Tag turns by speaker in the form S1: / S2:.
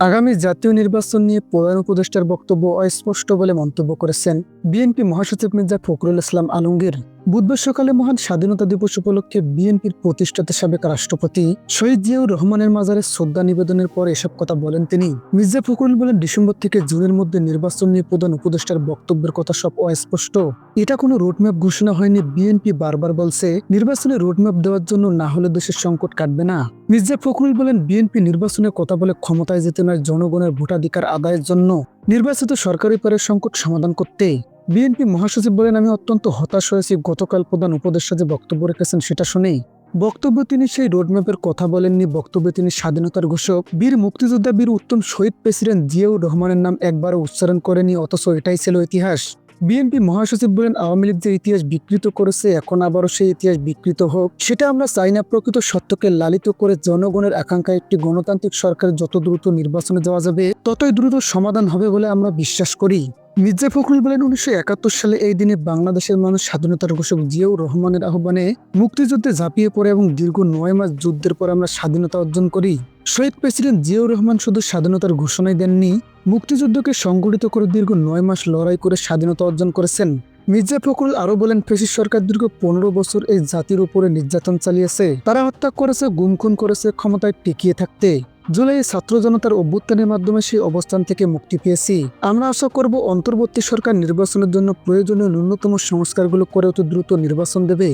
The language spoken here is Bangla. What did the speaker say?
S1: আগামী জাতীয় নির্বাচন নিয়ে প্রধান উপদেষ্টার বক্তব্য অস্পষ্ট বলে মন্তব্য করেছেন বিএনপি মহাসচিব মির্জা ফখরুল ইসলাম আলমগীর। বুধবার সকালে মহান স্বাধীনতা দিবস উপলক্ষে বিএনপির প্রতিষ্ঠাতা সাবেক রাষ্ট্রপতি শহীদ জিয়াউর রহমানের মাজারে শ্রদ্ধা নিবেদনের পর এসব কথা বলেন তিনি। মির্জা ফখরুল বলেন, ডিসেম্বর থেকে জুনের মধ্যে নির্বাচন নিয়ে প্রধান উপদেষ্টার বক্তব্যের কথা সব অস্পষ্ট। এটা কোনো রোডম্যাপ ঘোষণা হয়নি, বিএনপি বারবার বলছে, নির্বাচনে রোডম্যাপ দেওয়ার জন্য না হলে দেশের সংকট কাটবে না। মির্জা ফখরুল বলেন, বিএনপি নির্বাচনে কথা বলে ক্ষমতায় যেতে নয়, জনগণের ভোটাধিকার আদায়ের জন্য। নির্বাচিত সরকারি পারের সংকট সমাধান করতে বিএনপি মহাসচিব বলেন, আমি অত্যন্ত হতাশ হয়েছি। গতকাল প্রধান উপদেষ্টা যে বক্তব্য রেখেছেন সেটা শুনেই। বক্তব্য তিনি সেই রোডম্যাপের কথা বলেননি। বক্তব্যে তিনি স্বাধীনতার ঘোষক। বীর মুক্তিযোদ্ধা বীর উত্তম শহীদ প্রেসিডেন্ট জিয়াউর রহমানের নাম একবারও উচ্চারণ করেনি, অথচ এটাই ছিল ইতিহাস। বিএনপি মহাসচিব বলেন, আওয়ামী লীগ যে ইতিহাস বিকৃত করেছে, এখন আবারও সেই ইতিহাস বিকৃত হোক। সেটা আমরা চাই না। প্রকৃত সত্যকে লালিত করে জনগণের আকাঙ্ক্ষা একটি গণতান্ত্রিক সরকার যত দ্রুত নির্বাচনে যাওয়া যাবে, ততই দ্রুত সমাধান হবে বলে আমরা বিশ্বাস করি। মির্জা ফখরুল বলেন, উনিশশো একাত্তর সালে এই দিনে বাংলাদেশের মানুষ স্বাধীনতার ঘোষক জিয়াউর রহমানের আহ্বানে মুক্তিযুদ্ধে ঝাঁপিয়ে পড়ে এবং দীর্ঘ নয় মাস যুদ্ধের পর আমরা স্বাধীনতা অর্জন করি। শহীদ প্রেসিডেন্ট জিয়াউর রহমান শুধু স্বাধীনতার ঘোষণাই দেননি, মুক্তিযুদ্ধকে সংগঠিত করে দীর্ঘ নয় মাস লড়াই করে স্বাধীনতা অর্জন করেছেন। মির্জা ফখরুল আরও বলেন, ফেসিস সরকার দীর্ঘ পনেরো বছর এই জাতির উপরে নির্যাতন চালিয়েছে। তারা হত্যা করেছে গুমখুন করেছে, ক্ষমতায় টিকিয়ে থাকতে। জুলাই ছাত্র জনতার অভ্যুত্থানের মাধ্যমে সেই অবস্থান থেকে মুক্তি পেয়েছি। আমরা আশা করব, অন্তর্বর্তী সরকার নির্বাচনের জন্য প্রয়োজনীয় ন্যূনতম সংস্কারগুলো করে অত দ্রুত নির্বাচন দেবে।